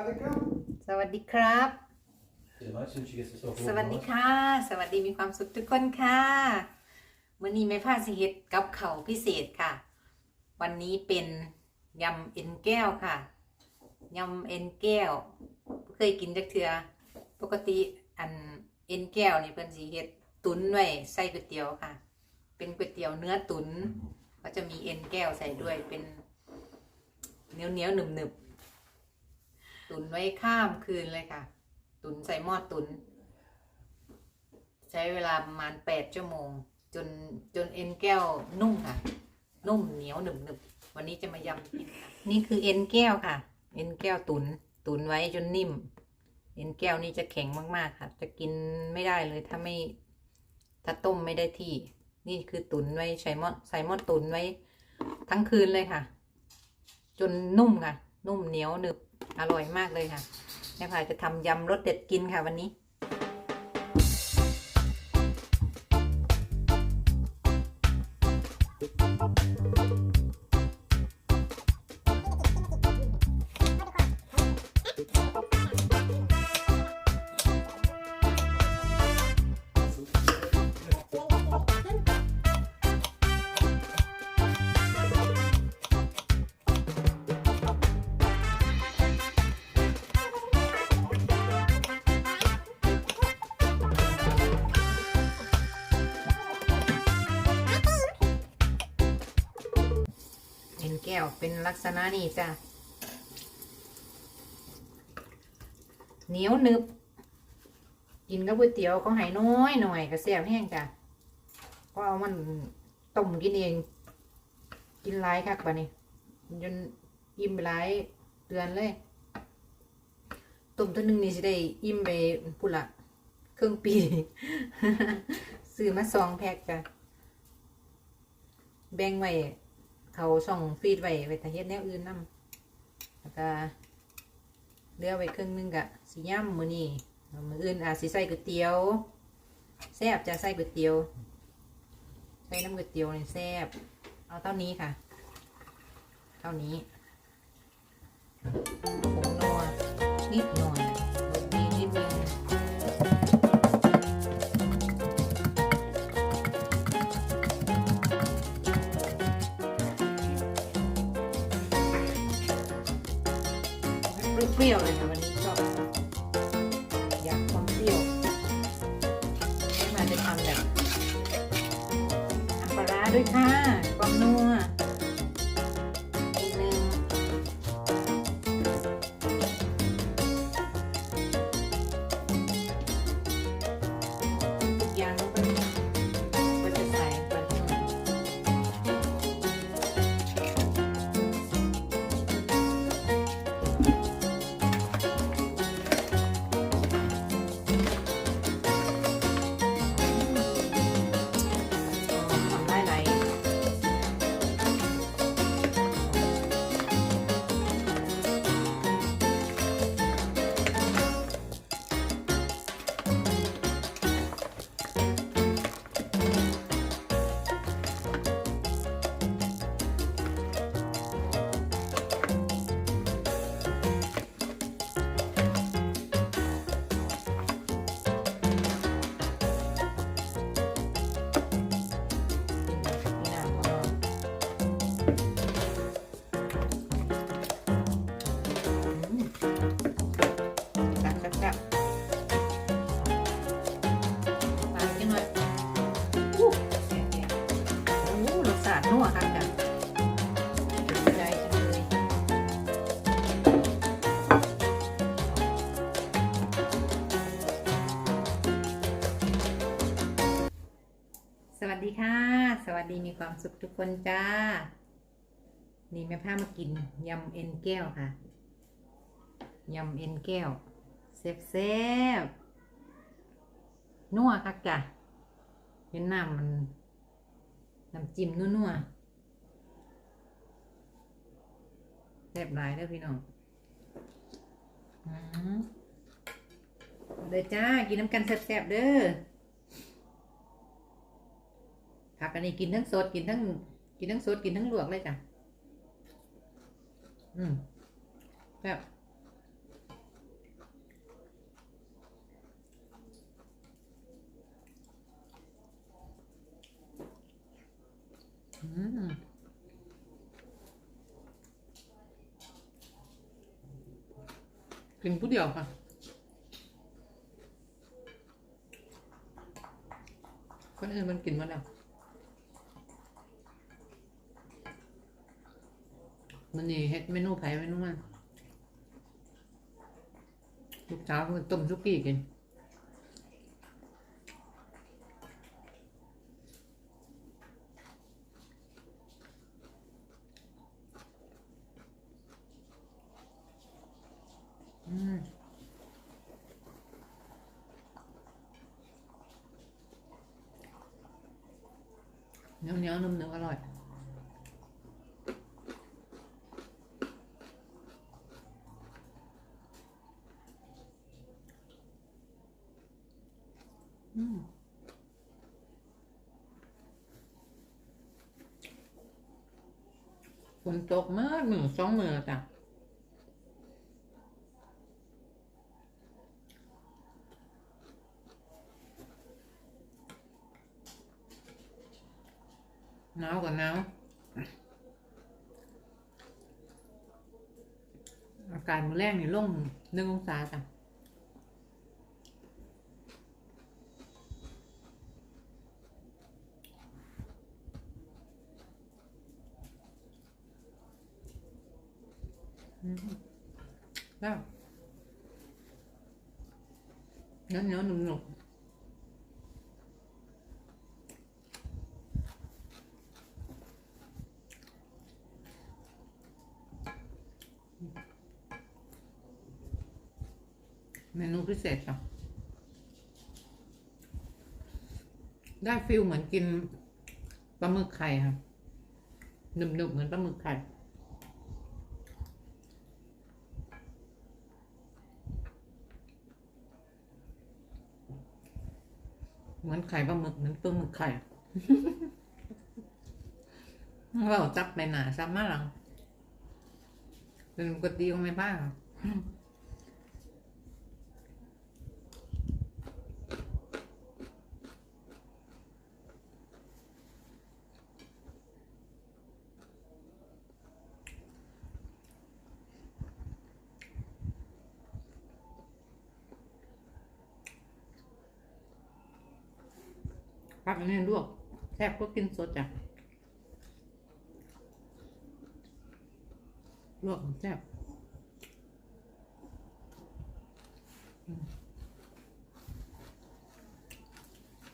Alika. สวัสดีครับ It nice when she gets herself สวัสดีค่ะ สวัสดีมีความสุขทุกคนค่ะวันนี้ไม่พลาดสิเฮ็ดกับเขาวพิเศษค่ะ วันนี้เป็นยำเอ็นแก้วค่ะยำเอ็นแก้วบ่เคยกินจักเทือปกติอันเอ็นแก้วนี่เพิ่นสิเฮ็ดตุ๋นไว้ใส่ก๋วยเตี๋ยวค่ะ เป็นก๋วยเตี๋ยวเนื้อตุ๋นก็จะมีเอ็นแก้วใส่ด้วยเป็นเหนียวเหนียวๆหนึบหนึบๆ ตุ๋นไว้ข้ามคืนเลยค่ะ ตุนใส่หม้อตุน ใช้เวลาประมาณแปดชั่วโมง จนจนเอ็นแก้วนุ่มค่ะ นุ่มเหนียวหนึบหนึบวันนี้จะมายำกินค่ะนี่คือเอ็นแก้วค่ะ เอ็นแก้วตุน ตุนไว้จนนิ่ม เอ็นแก้วนี่จะแข็งมากๆค่ะ จะกินไม่ได้เลยถ้าไม่ถ้าต้มไม่ได้ที่ นี่คือตุนไว้ใช้หม้อใส่หม้อตุนไว้ทั้งคืนเลยค่ะ จนนุ่มค่ะ นุ่มเหนียวหนึบ อร่อยมากเลยค่ะแม่พายจะทำยำรสเด็ดกินค่ะวันนี้ เป็นลักษณะนี้จ้ะเหนียวนึบ กินกับก๋วยเตี๋ยวเขาให้น้อยหน่อยก็แซ่บแห้งจ้ะเพราะเอามันต้มกินเอง กินหลายคักปะนี่จนอิ่มไปหลายเดือนเลยต้มตัวหนึ่งนี่สิได้อิ่มไปพุ่นละครึ่งปีซื้อมาสองแพ็คจ้ะแบ่งไว้ เขาส่องฟีดไว้ไว้แต่เฮ็ดแนวอื่นนำแล้วก็เหลือไว้ครึ่งหนึงกะสิย่ำมื้อนี้แล้วมื้ออื่นอาจสิใส่ก๋วยเตี๋ยวแซ่บจะใส่ก๋วยเตี๋ยวใส่น้ำก๋วยเตี๋ยวนี่แซ่บเอาเท่านี้ค่ะ เท่านี้ผงนัวนิดหน่อย ปรี้ยวเลยค่ะวันนี้ชอบอยากความเปรี้ยวมาจะทำแบบน้ำปลาร้าด้วยค่ะความนัว ดีมีความสุขทุกคนจ้า นี่แม่พามากินยำเอ็นแก้วค่ะ ยำเอ็นแก้วเซฟเซฟๆนัวคักจ้ะเห็นน้ำมันน้ำจิ้มนัวๆแซ่บหลายเด้อพี่น้องอืมเด้อจ้า กินน้ำกันแซ่บๆเด้อ ผักอันนี้กินทั้งสดกินทั้ง กินทั้งสดกินทั้งลวกเลยจ้ะ อืมแบบกินผู้เดียวค่ะคนอื่นมันกินมาแล้ว มันนี่เฮ็ดเมนูไผ่เมนูมันลูกสาวมันต้มซุกี้กิน อืมเหนียวเหนียวนุ่มเนื้ออร่อย อืม ฝนตกมากหนึ่งสองมือจ้ะหนาวกับหนาวอากาศมือแรกนี่ลงหนึ่งองศาจ้ะ อืมแล้วเนียวเนียวหนุ่มหนุ่มเมนูพิเศษค่ะได้ฟิลเหมือนกินปลาหมึกไข่ค่ะหนึบๆเหมือนปลาหมึกไข่ เหมือนไข่ปลาหมึกเหมือนปลาหมึกไข่เราจับไปหนาซับมาหลังเป็นปกติของแม่บ้านค่ะ พักอันนี้ลวกแทบ ก็กินสดจ้ะลวกแทบ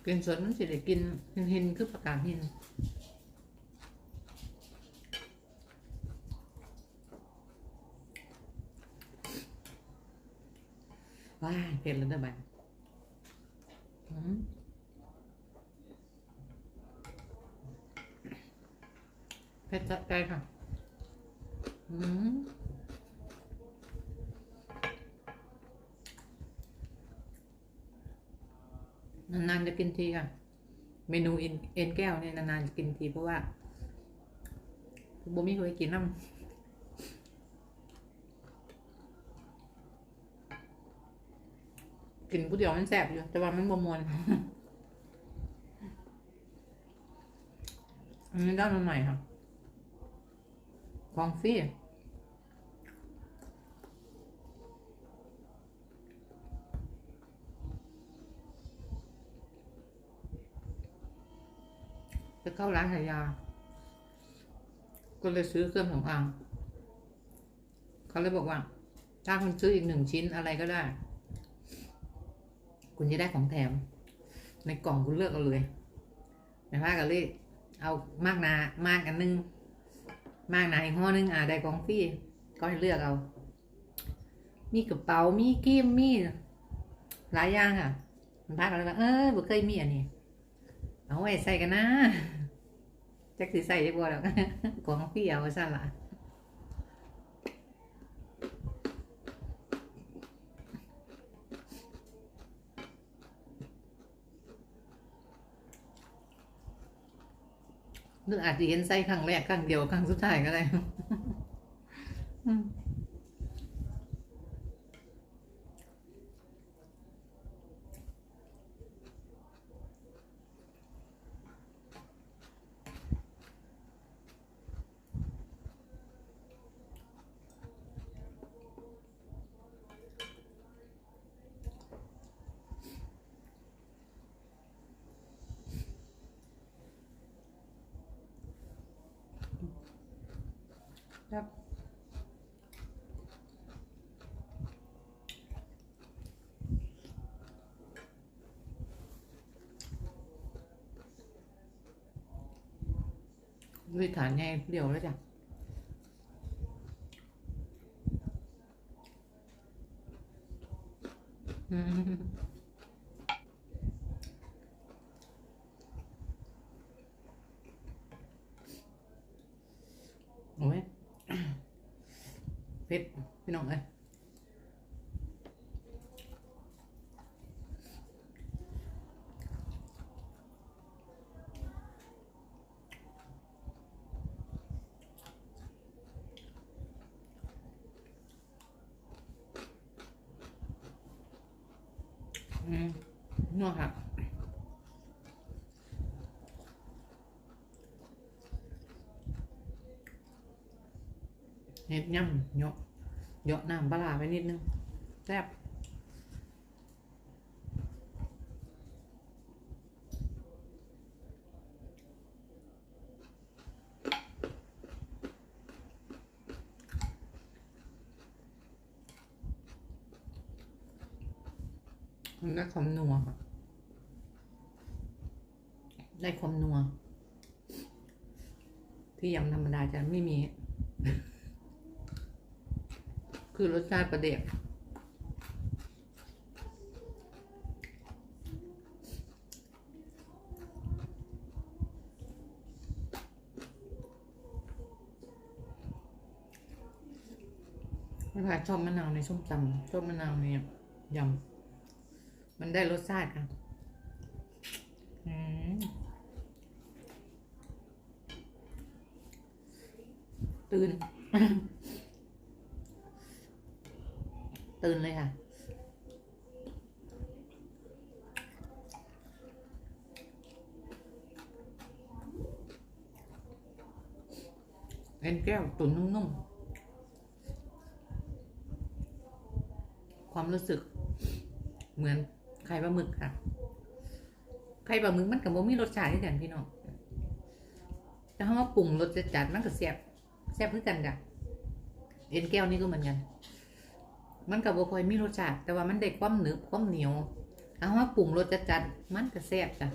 กินสดมันสิได้กินเห็นคือประกาศห็นว้าเผ็ดแล้วเด้อบัดอืม เผ็ดจัดใจค่ะ อืมนานๆจะกินทีค่ะ เมนูเอ็นเอ็นแก้วเนี่ยนานๆจะกินทีเพราะว่าบ่มีเคยกินน้ำกินผู้เดียวมันแสบอยู่ แต่ว่ามันบ่มวนอันนี้ด้มาใหม่ค่ะ ของฟรีจะเข้าร้านขายยา ก็เลยซื้อเครื่องสำอางเขาเลยบอกว่า ถ้าคุณซื้ออีกหนึ่งชิ้นอะไรก็ได้ คุณจะได้ของแถม ในกล่องคุณเลือกเอาเลยนะคะก็เลยเอามากนามากอันนึง มากหนาอีกห้อนึงอะได้ของฟรีก็เลือกเอา มีกระเป๋ามีกิมมีหลายอย่างค่ะ มันพักอะไรว่าเออบ่เคยมีอันนี้เอาไว้ใส่กันนะจักสิใส่ได้บ่แล้วของฟรีเอาไว้ซะละ หรืออาจจะเห็นไส้ครั้งแรกครั้งเดียวครั้งสุดท้ายก็ได้ ครับวิฐานไงเดี๋ยวแล้วจ้ะอืมโเพชรพี่น้องเอ้ยอืมนัวค่ะ เห็ดย่ำเหยาะเหยาะ น้ำปลาร้าไปนิดนึงแซ่บมันได้ความนัวค่ะได้ความนัว ที่ยำธรรมดาจะไม่มี คือรสชาติประเด็กไม่ว่าชอบมะนาวในส้มตำชอบมะนาวในยำมันได้รสชาติค่ะอืมตื่น ตื่นเลยค่ะ เอ็นแก้วตุ๋นนุ่มๆ ความรู้สึก เหมือนไข่ปลาหมึกค่ะ ไข่ปลาหมึกมันกับโมมีรสชาติที่กันพี่น้องแต่ถ้าว่าปรุงรสจะจัดมันก็แซ่บแซ่บเพื่อกันจ้ะเอ็นแก้วนี่ก็เหมือนกัน มันกับบ่ค่อยมีรสชาติ แต่ว่ามันได้ความหนึบความเหนียวเอาว่าปรุงรสจะจัดมันก็แซ่บจ้ะ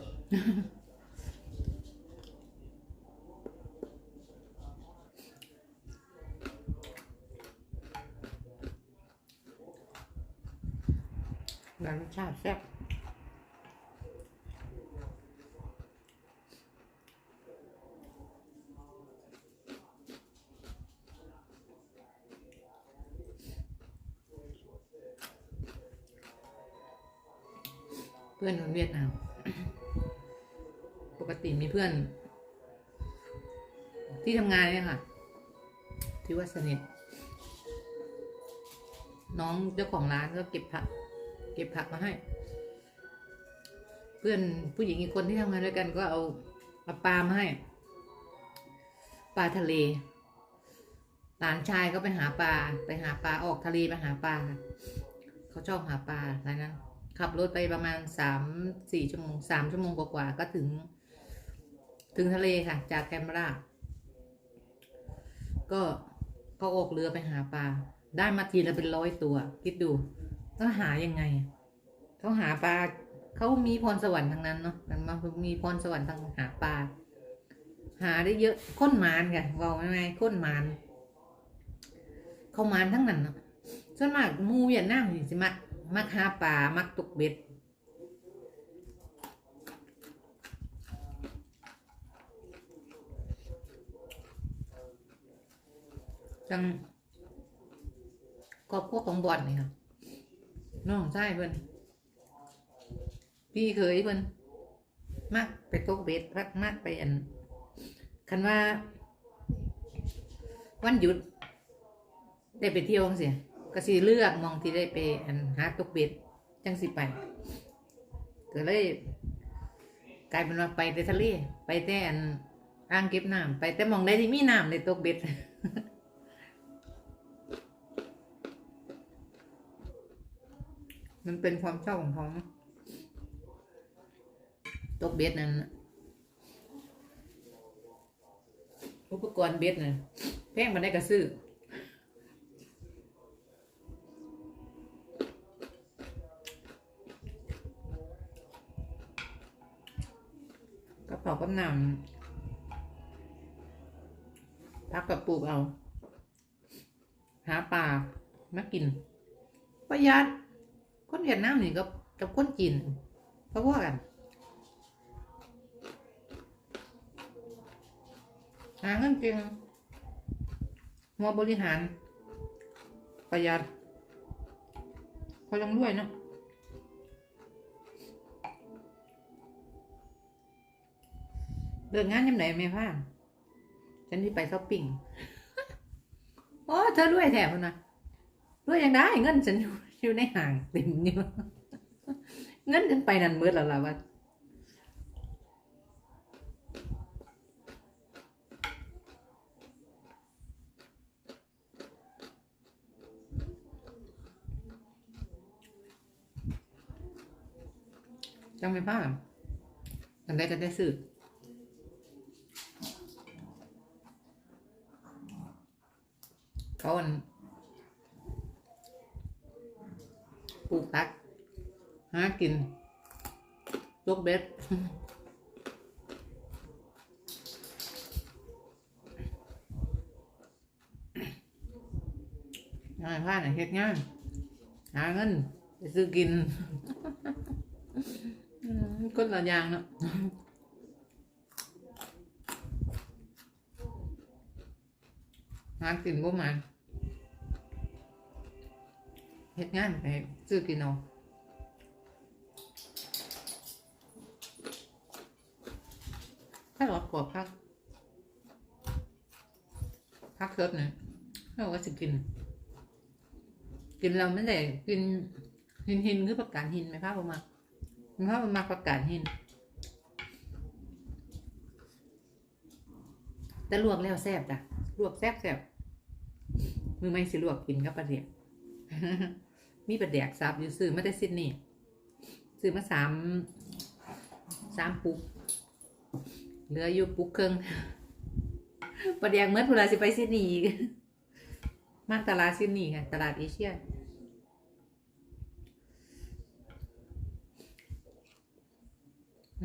แล้วรส ชาติแซ่บเพื่อนคนเวียดนามปกติมีเพื่อน ที่ทำงานเนี่ยค่ะ ที่ว่าสนิทน้องเจ้าของร้านก็เก็บผัก ก็บผักมาให้ เพื่อนผู้หญิงอีกคนที่ทำงานด้วยกันก็เอาเอาปลามาให้ ปลาทะเล หลานชายก็ไปหาปลา ไปหาปลาออกทะเลไปหาปลาเขาชอบหาปลาอะไรนั้นขับรถไปประมาณสามสี่ชั่วโมงสามชั่วโมงกว่าๆก็ถึง ถึงทะเลค่ะ จากแคมราก็ก็ออกเรือไปหาปลา ได้มาทีละเป็นร้อยตัว คิดดู ก็หายังไง เขาหาปลาเขามีพรสวรรค์ทางนั้นเนาะมันมามีพรสวรรค์ทางหาปลาหาได้เยอะค้นมานค่ะเว่าไงค้นมานเขามานทั้งนั้นเนาะส่วนมากมูเวียดนามนี่สิมักมักหาปลามักตกเบ็ดจังครอบครัวของบอลนี่ค่ะ น้องชายเพิ่นพี่เคยเพิ่นมักไปตกเบ็ดพักมักไปอัน คันว่า วันหยุด ได้ไปเที่ยวจังซี่ก็สิเลือกมองที่ได้ไปอันหาตกเบ็ดจังสิไปก็เลยกลายเป็นว่าไปแต่ทะเลไปแต่อันอ่างเก็บน้ำไปแต่มองใดที่มีน้ำในตกเบ็ด มันเป็นความชอบของเขาตกเบ็ดนั้นอุปกรณ์เบ็ดน่ะแพงมันได้กระซื้อกระเป๋ากับน้ำพักกับปลูกเอา หาปลามากิน ประหยัด คนเวียดนามนี่กับกับคนจีนเพราะว่ากันหาเงินเก่งหัวบริหาร ประหยัดเขายังรวยเนาะเดินงานยังไหนแม่พ่าฉันที่ไปช้อปปิ้งโอ้เธอรวยแถมนะรวยยังได้เงินฉันอยู่ อยู่ในห่างเต็มอยู่เงินฉันไปนั่นมืดแล้วล่ะว่าจังไม่พลาดอันใดก็ได้ซื้อเขาอันปลูกผัก หา กินตกเบ็ดงานพลาดน่ะเฮ็ดงานหาเงินไปซื้อกินอืมคนละอย่างเนาะหากินบ่มาเฮ็ดงานไปซื้อกินเอา ถ้าเรากรอบพัก พักเคิร์ฟเนี่ยเราก็จะกิน กินเราไม่ได้กินหินหินคือประกาศหินไหมภาพออกมามันเข้ามาประกาศหิน แต่ลวกแล้วแซ่บจ้ะลวกแซ่บแซ่บมือไม่สิลวกกินกับปลาเดียกมีปลาเดียกซับอยู่ซื้อมาแต่ซิดนีย์ซื้อมาสามสามปุก เหลืออยู่ปุกครึ่งประเดี๋ยวเมื่อเวลาสิไปซิดนีย์อีกมากตลาดซิดนีย์ค่ะตลาดเอเชียส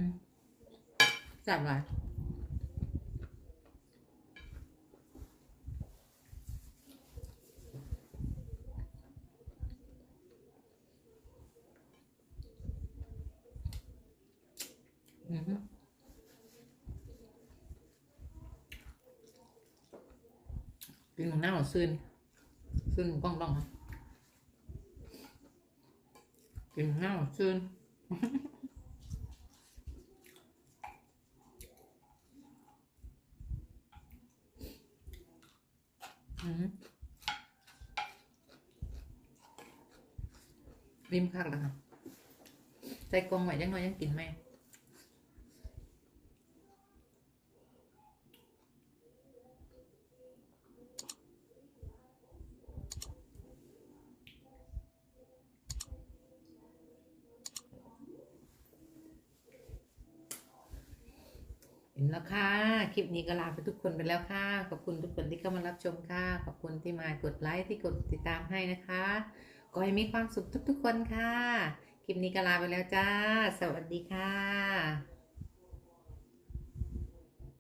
ามแซ่บหลายอือฮึ กินของหน้าของซึนซึนกล้องต้องกินของหน้าของซึนริมคักแล้วค่ะใส่กรงไว้ยังน้อยยังกินไหม เห็นแล้วค่ะ คลิปนี้ก็ลาไปทุกคนไปแล้วค่ะ ขอบคุณทุกคนที่เข้ามารับชมค่ะ ขอบคุณที่มากดไลค์ที่กดติดตามให้นะคะก็ให้มีความสุขทุกๆคนค่ะ คลิปนี้ก็ลาไปแล้วจ้า สวัสดีค่ะ